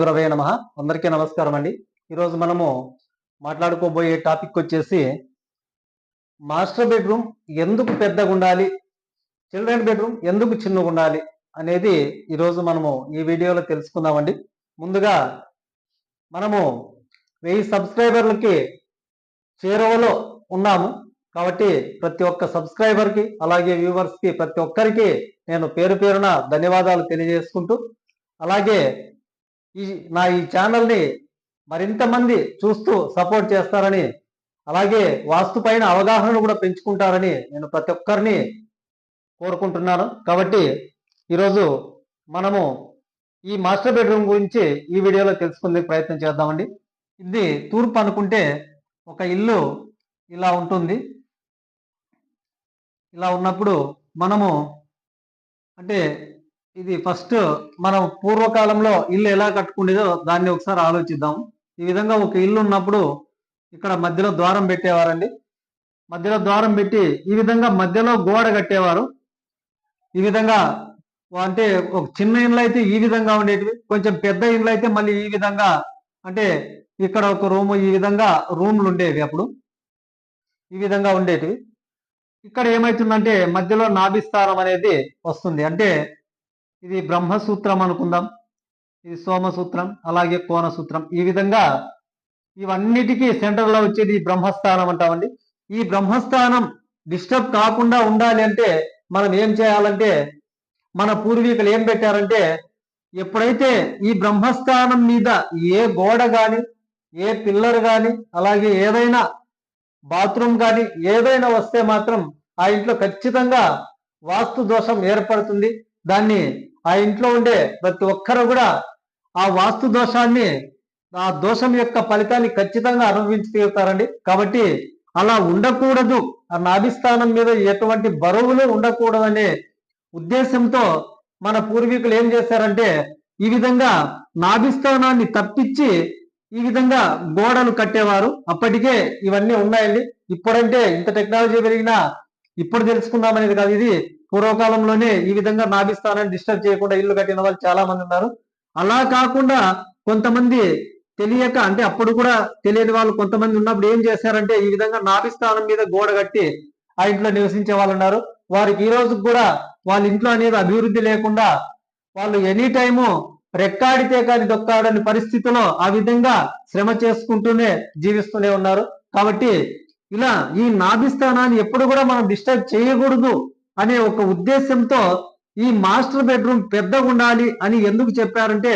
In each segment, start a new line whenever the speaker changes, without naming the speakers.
గురవే నమ. అందరికీ నమస్కారం అండి. ఈరోజు మనము మాట్లాడుకోబోయే టాపిక్ వచ్చేసి మాస్టర్ బెడ్రూమ్ ఎందుకు పెద్దగా ఉండాలి? చిల్డ్రన్ బెడ్రూమ్ ఎందుకు చిన్నగా ఉండాలి? అనేది ఈరోజు మనము ఈ వీడియోలో తెలుసుకుందామండి. ముందుగా మనము వెయ్యి సబ్స్క్రైబర్లకి చేరువలో ఉన్నాము. కాబట్టి ప్రతి ఒక్క సబ్స్క్రైబర్కి అలాగే వ్యూవర్స్కి ప్రతి ఒక్కరికి నేను పేరు పేరున ధన్యవాదాలు తెలియజేసుకుంటూ అలాగే ఈ నా ఈ ఛానల్ని మరింత మంది చూస్తూ సపోర్ట్ చేస్తారని అలాగే వాస్తు పైన అవగాహన కూడా పెంచుకుంటారని నేను ప్రతి ఒక్కరిని కోరుకుంటున్నాను. కాబట్టి ఈరోజు మనము ఈ మాస్టర్ బెడ్రూమ్ గురించి ఈ వీడియోలో తెలుసుకునే ప్రయత్నం చేద్దామండి. ఇది తూర్పు అనుకుంటే ఒక ఇల్లు ఇలా ఉంటుంది. ఇలా ఉన్నప్పుడు మనము అంటే ఇది ఫస్ట్ మనం పూర్వకాలంలో ఇల్లు ఎలా కట్టుకునేదో దాన్ని ఒకసారి ఆలోచిద్దాం. ఈ విధంగా ఒక ఇల్లు ఉన్నప్పుడు ఇక్కడ మధ్యలో ద్వారం పెట్టేవారండి. మధ్యలో ద్వారం పెట్టి ఈ విధంగా మధ్యలో గోడ కట్టేవారు. ఈ విధంగా అంటే ఒక చిన్న ఇండ్లు అయితే ఈ విధంగా ఉండేటివి కొంచెం పెద్ద ఇండ్లు అయితే మళ్ళీ ఈ విధంగా అంటే ఇక్కడ ఒక రూమ్ ఈ విధంగా రూమ్లు ఉండేవి అప్పుడు. ఈ విధంగా ఉండేటివి. ఇక్కడ ఏమవుతుందంటే మధ్యలో నాభిస్తారం అనేది వస్తుంది. అంటే ఇది బ్రహ్మసూత్రం అనుకుందాం. ఇది సోమసూత్రం అలాగే కోనసూత్రం. ఈ విధంగా ఇవన్నిటికీ సెంటర్లో వచ్చేది బ్రహ్మస్థానం అంటామండి. ఈ బ్రహ్మస్థానం డిస్టర్బ్ కాకుండా ఉండాలి అంటే మనం ఏం చేయాలంటే మన పూర్వీకులు ఏం పెట్టారంటే ఎప్పుడైతే ఈ బ్రహ్మస్థానం మీద ఏ గోడ గాని ఏ పిల్లర్ గాని అలాగే ఏదైనా బాత్రూమ్ కానీ ఏదైనా వస్తే మాత్రం ఆ ఇంట్లో ఖచ్చితంగా వాస్తు దోషం ఏర్పడుతుంది. దాన్ని ఆ ఇంట్లో ఉండే ప్రతి ఒక్కరు కూడా ఆ వాస్తు దోషాన్ని ఆ దోషం యొక్క ఫలితాన్ని ఖచ్చితంగా అనుభవించగలుగుతారండి. కాబట్టి అలా ఉండకూడదు. ఆ నాభిస్థానం మీద ఎటువంటి బరువులు ఉండకూడదనే ఉద్దేశంతో మన పూర్వీకులు ఏం చేశారంటే ఈ విధంగా నాభిస్థానాన్ని తప్పించి ఈ విధంగా గోడలు కట్టేవారు. అప్పటికే ఇవన్నీ ఉన్నాయండి. ఇప్పుడంటే ఇంత టెక్నాలజీ పెరిగినా ఇప్పుడు తెలుసుకుందాం అనేది కాదు. ఇది పూర్వకాలంలోనే ఈ విధంగా నాభిస్థానాన్ని డిస్టర్బ్ చేయకుండా ఇల్లు కట్టిన వాళ్ళు చాలా మంది ఉన్నారు. అలా కాకుండా కొంతమంది తెలియక అంటే అప్పుడు కూడా తెలియని వాళ్ళు కొంతమంది ఉన్నప్పుడు ఏం చేశారంటే ఈ విధంగా నాభిస్థానం మీద గోడ కట్టి ఆ ఇంట్లో నివసించే వాళ్ళు ఉన్నారు. వారికి ఈ రోజు కూడా వాళ్ళ ఇంట్లో అనేది అభివృద్ధి లేకుండా వాళ్ళు ఎనీ టైము రెక్కాడితే కానీ దొక్కాడని పరిస్థితిలో ఆ విధంగా శ్రమ చేసుకుంటూనే జీవిస్తూనే ఉన్నారు. కాబట్టి ఇలా ఈ నాభిస్థానాన్ని ఎప్పుడు కూడా మనం డిస్టర్బ్ చేయకూడదు అనే ఒక ఉద్దేశంతో ఈ మాస్టర్ బెడ్రూమ్ పెద్దగా ఉండాలి అని ఎందుకు చెప్పారంటే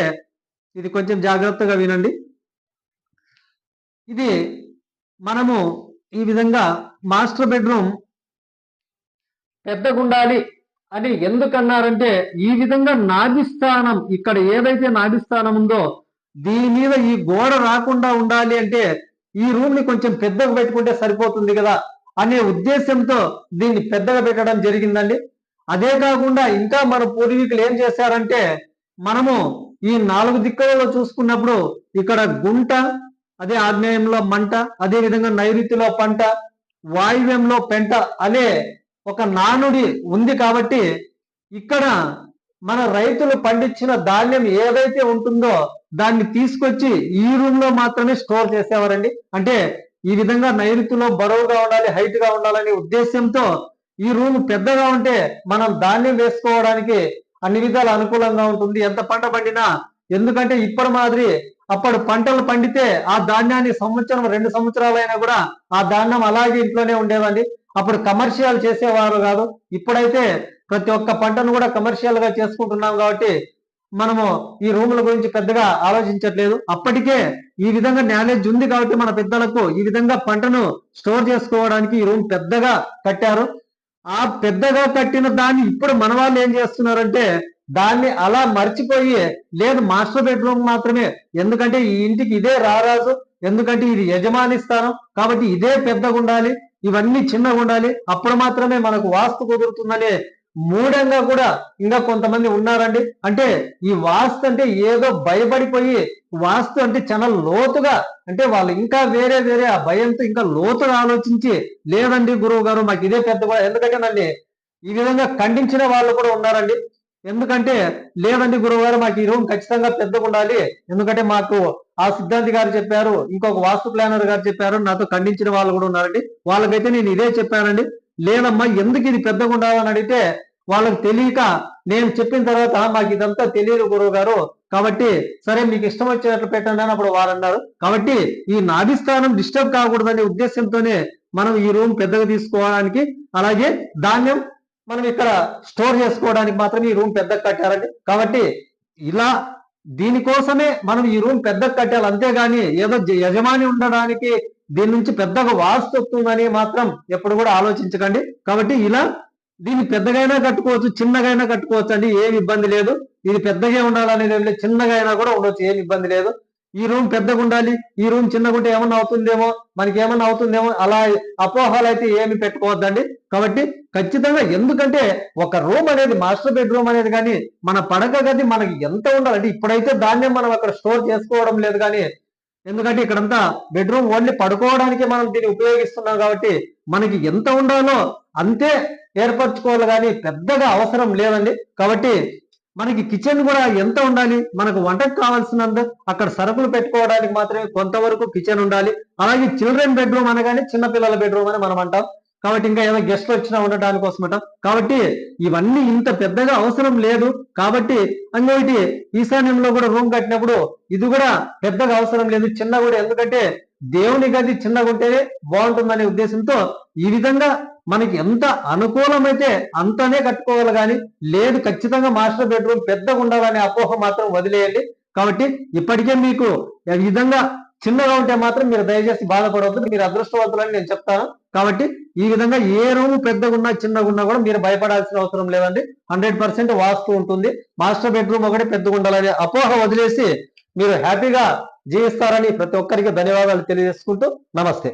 ఇది కొంచెం జాగ్రత్తగా వినండి. ఇది మనము ఈ విధంగా మాస్టర్ బెడ్రూమ్ పెద్దగా ఉండాలి అని ఎందుకన్నారంటే ఈ విధంగా నాభిస్థానం ఇక్కడ ఏదైతే నాభిస్థానం ఉందో దీని మీద ఈ గోడ రాకుండా ఉండాలి అంటే ఈ రూమ్ని కొంచెం పెద్దగా పెట్టుకుంటే సరిపోతుంది కదా అనే ఉద్దేశంతో దీన్ని పెద్దగా పెట్టడం జరిగిందండి. అదే కాకుండా ఇంకా మన పూర్వీకులు ఏం చేశారంటే మనము ఈ నాలుగు దిక్కులలో చూసుకున్నప్పుడు ఇక్కడ గుంట అదే ఆగ్నేయంలో మంట అదే విధంగా నైరుతిలో పంట వాయువ్యంలో పెంట అనే ఒక నానుడి ఉంది కాబట్టి ఇక్కడ మన రైతులు పండించిన ధాన్యం ఏదైతే ఉంటుందో దాన్ని తీసుకొచ్చి ఈ రూమ్లో మాత్రమే స్టోర్ చేసేవారండి. అంటే ఈ విధంగా నైరుతిలో బరువుగా ఉండాలి హైట్గా ఉండాలనే ఉద్దేశంతో ఈ రూమ్ పెద్దగా ఉంటే మనం ధాన్యం వేసుకోవడానికి అన్ని విధాలు అనుకూలంగా ఉంటుంది. ఎంత పంట పండినా ఎందుకంటే ఇప్పటి మాదిరి అప్పుడు పంటలు పండితే ఆ ధాన్యాన్ని సంవత్సరం రెండు సంవత్సరాలైనా కూడా ఆ ధాన్యం అలాగే ఇంట్లోనే ఉండేదండి అప్పుడు కమర్షియల్ చేసేవారు కాదు. ఇప్పుడైతే ప్రతి ఒక్క పంటను కూడా కమర్షియల్గా చేసుకుంటున్నాం కాబట్టి మనము ఈ రూముల గురించి పెద్దగా ఆలోచించట్లేదు. అప్పటికే ఈ విధంగా నాలెడ్జ్ ఉంది కాబట్టి మన పెద్దలకు ఈ విధంగా పంటను స్టోర్ చేసుకోవడానికి ఈ రూమ్ పెద్దగా కట్టారు. ఆ పెద్దగా కట్టిన దాన్ని ఇప్పుడు మన వాళ్ళు ఏం చేస్తున్నారంటే దాన్ని అలా మర్చిపోయి లేదు మాస్టర్ బెడ్రూమ్ మాత్రమే. ఎందుకంటే ఈ ఇంటికి ఇదే రారాజు ఎందుకంటే ఇది యజమాని స్థానం. కాబట్టి ఇదే పెద్దగా ఉండాలి ఇవన్నీ చిన్నగా ఉండాలి అప్పుడు మాత్రమే మనకు వాస్తు కుదురుతుందనే మూఢంగా కూడా ఇంకా కొంతమంది ఉన్నారండి. అంటే ఈ వాస్తు అంటే ఏదో భయపడిపోయి వాస్తు అంటే చాలా లోతుగా అంటే వాళ్ళు ఇంకా వేరే వేరే ఆ భయంతో ఇంకా లోతుగా ఆలోచించి లేదండి గురువు గారు మాకు ఇదే పెద్ద కూడా ఎందుకంటే నన్ను ఈ విధంగా ఖండించిన వాళ్ళు కూడా ఉన్నారండి. ఎందుకంటే లేదండి గురువుగారు మాకు ఈ రూమ్ ఖచ్చితంగా పెద్దగా ఉండాలి. ఎందుకంటే మాకు ఆ సిద్ధాంతి గారు చెప్పారు ఇంకొక వాస్తు ప్లానర్ గారు చెప్పారు నాతో ఖండించిన వాళ్ళు కూడా ఉన్నారండి. వాళ్ళకైతే నేను ఇదే చెప్పానండి. లేదమ్మా ఎందుకు ఇది పెద్దగా ఉండాలని అడిగితే వాళ్ళకి తెలియక నేను చెప్పిన తర్వాత మాకు ఇదంతా తెలియదు గురువు గారు. కాబట్టి సరే మీకు ఇష్టం వచ్చినట్లు పెట్టండి అని అప్పుడు వారు అన్నారు. కాబట్టి ఈ నాభిస్థానం డిస్టర్బ్ కాకూడదనే ఉద్దేశంతోనే మనం ఈ రూమ్ పెద్దగా తీసుకోవడానికి అలాగే ధాన్యం మనం ఇక్కడ స్టోర్ చేసుకోవడానికి మాత్రం ఈ రూమ్ పెద్దగా కట్టారండి. కాబట్టి ఇలా దీనికోసమే మనం ఈ రూమ్ పెద్దగా కట్టాలి. అంతేగాని ఏదో యజమాని ఉండడానికి దీని నుంచి పెద్దగా వాస్తు వస్తుందని మాత్రం ఎప్పుడు కూడా ఆలోచించకండి. కాబట్టి ఇలా దీన్ని పెద్దగైనా కట్టుకోవచ్చు చిన్నగైనా కట్టుకోవచ్చు అండి ఏమి ఇబ్బంది లేదు. ఇది పెద్దగా ఉండాలనేది ఏం లేదు చిన్నగా అయినా కూడా ఉండొచ్చు ఏమి ఇబ్బంది లేదు. ఈ రూమ్ పెద్దగా ఉండాలి ఈ రూమ్ చిన్నగా ఉంటే ఏమన్నా అవుతుందేమో మనకి ఏమన్నా అవుతుందేమో అలా అపోహలు అయితే ఏమి పెట్టుకోవద్దండి. కాబట్టి ఖచ్చితంగా ఎందుకంటే ఒక రూమ్ అనేది మాస్టర్ బెడ్రూమ్ అనేది కానీ మన పడక గది మనకి ఎంత ఉండాలంటే ఇప్పుడైతే దాన్నే మనం అక్కడ స్టోర్ చేసుకోవడం లేదు కానీ ఎందుకంటే ఇక్కడంతా బెడ్రూమ్ ఓన్లీ పడుకోవడానికి మనం దీన్ని ఉపయోగిస్తున్నాం కాబట్టి మనకి ఎంత ఉండాలో అంతే ఏర్పరచుకోవాలి కానీ పెద్దగా అవసరం లేదండి. కాబట్టి మనకి కిచెన్ కూడా ఎంత ఉండాలి? మనకు వంటకు కావాల్సినంత అక్కడ సరుకులు పెట్టుకోవడానికి మాత్రమే కొంతవరకు కిచెన్ ఉండాలి. అలాగే చిల్డ్రన్ బెడ్రూమ్ అనగానే చిన్న పిల్లల బెడ్రూమ్ అని మనం అంటాం. కాబట్టి ఇంకా ఏదో గెస్ట్లు వచ్చినా ఉండటానికి కోసమట కాబట్టి ఇవన్నీ ఇంత పెద్దగా అవసరం లేదు. కాబట్టి ఇంకోటి ఈశాన్యంలో కూడా రూమ్ కట్టినప్పుడు ఇది కూడా పెద్దగా అవసరం లేదు. చిన్న కూడా ఎందుకంటే దేవుని గది చిన్నగా ఉంటేనే బాగుంటుందనే ఉద్దేశంతో ఈ విధంగా మనకి ఎంత అనుకూలమైతే అంతనే కట్టుకోవాలి కానీ లేదు ఖచ్చితంగా మాస్టర్ బెడ్రూమ్ పెద్దగా ఉండాలనే అపోహ మాత్రం వదిలేయండి. కాబట్టి ఇప్పటికే మీకు ఈ విధంగా చిన్నగా ఉంటే మాత్రం మీరు దయచేసి బాధపడవద్దు. మీరు అదృష్టవంతులని నేను చెప్తాను. కాబట్టి ఈ విధంగా ఏ రూమ్ పెద్దగా ఉన్నా చిన్నగా ఉన్నా కూడా మీరు భయపడాల్సిన అవసరం లేదండి. హండ్రెడ్ పర్సెంట్ వాస్తు ఉంటుంది. మాస్టర్ బెడ్రూమ్ ఒకటి పెద్దగా ఉండాలని అపోహ వదిలేసి మీరు హ్యాపీగా జీవిస్తారని ప్రతి ఒక్కరికి ధన్యవాదాలు తెలియజేసుకుంటూ నమస్తే.